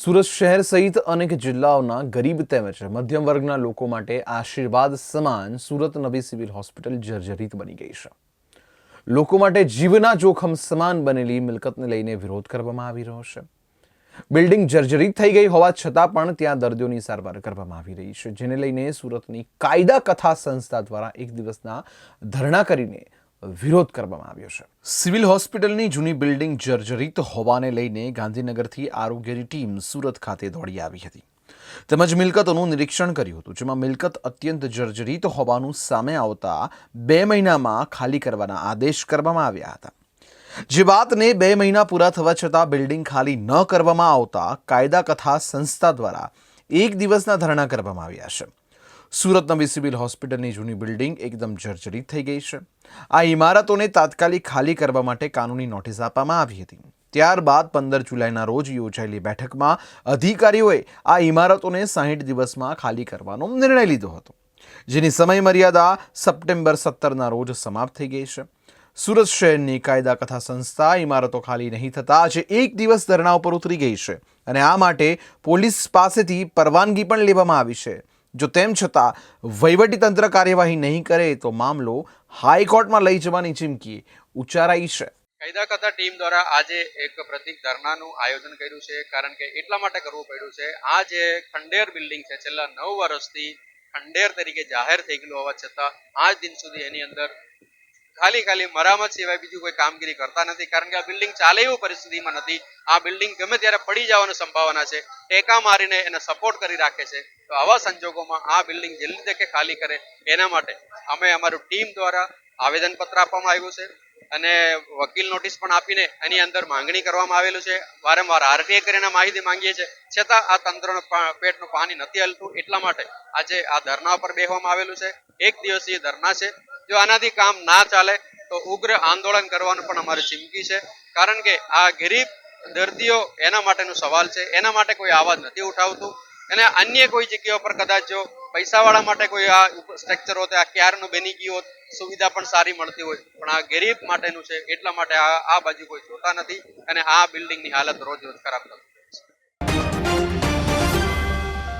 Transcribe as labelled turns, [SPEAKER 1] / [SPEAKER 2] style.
[SPEAKER 1] સુરત શહેર સહિત અનેક જિલ્લાઓના ગરીબ તેમજ મધ્યમ વર્ગના લોકો માટે આશીર્વાદ સમાન સુરત નવી સિવિલ હોસ્પિટલ જર્જરિત બની ગઈ છે. લોકો માટે જીવના જોખમ સમાન બનેલી મિલકતને લઈને વિરોધ કરવામાં આવી રહ્યો છે. બિલ્ડિંગ જર્જરિત થઈ ગઈ હોવા છતાં પણ ત્યાં દર્દીઓની સારવાર કરવામાં આવી રહી છે, જેને લઈને સુરતની કાયદા કથા સંસ્થા દ્વારા એક દિવસના ધરણા કરીને વિરોધ કરવામાં આવ્યો છે. સિવિલ હોસ્પિટલની જૂની બિલ્ડિંગ જર્જરિત હોવાને લઈને ગાંધીનગરથી આરોગ્યની ટીમ સુરત ખાતે દોડી આવી હતી. તેમજ મિલકતોનું નિરીક્ષણ કર્યું હતું, જેમાં મિલકત અત્યંત જર્જરિત હોવાનું સામે આવતા બે મહિનામાં ખાલી કરવાના આદેશ કરવામાં આવ્યા હતા. જે વાતને બે મહિના પૂરા થવા છતાં બિલ્ડિંગ ખાલી ન કરવામાં આવતા કાયદા કથા સંસ્થા દ્વારા એક દિવસના ધરણા કરવામાં આવ્યા છે. સુરત નવી સિવિલ હોસ્પિટલની જૂની બિલ્ડિંગ એકદમ જર્જરિત થઈ ગઈ છે. આ ઇમારતોને તાત્કાલિક ખાલી કરવા માટે કાનૂની નોટિસ આપવામાં આવી હતી. ત્યારબાદ પંદર જુલાઈના રોજ યોજાયેલી બેઠકમાં અધિકારીઓએ આ ઇમારતોને સાહીઠ દિવસમાં ખાલી કરવાનો નિર્ણય લીધો હતો. જેની સમયમર્યાદા સપ્ટેમ્બર સત્તરના રોજ સમાપ્ત થઈ ગઈ છે. સુરત શહેરની કાયદા કથા સંસ્થા ઇમારતો ખાલી નહીં થતા આજે એક દિવસ ધરણા ઉપર ઉતરી ગઈ છે અને આ માટે પોલીસ પાસેથી પરવાનગી પણ લેવામાં આવી છે. જો તેમ છતાં વહીવટીતંત્ર કાર્યવાહી નહીં કરે તો મામલો હાઈકોર્ટમાં લઈ જવાની ચીમકી ઉચ્ચારાઈ છે.
[SPEAKER 2] કાયદા કથા ટીમ દ્વારા આજે એક પ્રતિક ધરણાનું આયોજન કર્યું છે, કારણ કે એટલા માટે કરવું પડ્યું છે. આ જે ખંડેર બિલ્ડિંગ છે, છેલ્લા નવ વર્ષથી ખંડેર તરીકે જાહેર થઈ ગયેલું હોવા છતાં, આજ દિન સુધી એની અંદર ખાલી ખાલી મરામત સિવાય બીજું કોઈ કામગીરી કરતા નથી. કારણ કે આ બિલ્ડિંગ ચાલે એવું પરિસ્થિતિમાં નથી. આ બિલ્ડિંગ ગમે ત્યારે પડી જવાની સંભાવના છે. ટેકા મારીને એને સપોર્ટ કરી રાખે છે. તો આવા સંજોગોમાં આ બિલ્ડિંગ જલ્દી તકે ખાલી કરે, એના માટે અમે અમારું ટીમ દ્વારા આવેદનપત્ર આપવામાં આવ્યું છે. અને વકીલ નોટિસ પણ આપીને એની અંદર માંગણી કરવામાં આવેલું છે. વારંવાર આરટીએ કરીને માહિતી માંગીએ છીએ. છતાં આ તંત્રનું પેટનું પાણી નથી હલતું. એટલા માટે આજે આ ધરના પર બેહવામાં આવેલું છે. એક દિવસીય ધરણા છે. જો આનાથી કામ ના ચાલે, તો ઉગ્ર આંદોલન કરવાનું પણ અમારી ચીમકી છે. કારણ કે આ ગરીબ દર્દીઓ એના માટેનો સવાલ છે. એના માટે કોઈ આવાજ નથી ઉઠાવતું. અને અન્ય કોઈ જગ્યાઓ પર કદાચ જો પૈસાવાળા માટે કોઈ આ સ્ટ્રક્ચર હોત, આ ક્યારનું બની ગયું હોત, સુવિધા પણ સારી મળતી હોય. પણ આ ગરીબ માટેનું છે, એટલા માટે આ આ બાજુ કોઈ જોતા નથી. અને આ બિલ્ડિંગની હાલત રોજ રોજ ખરાબ થતી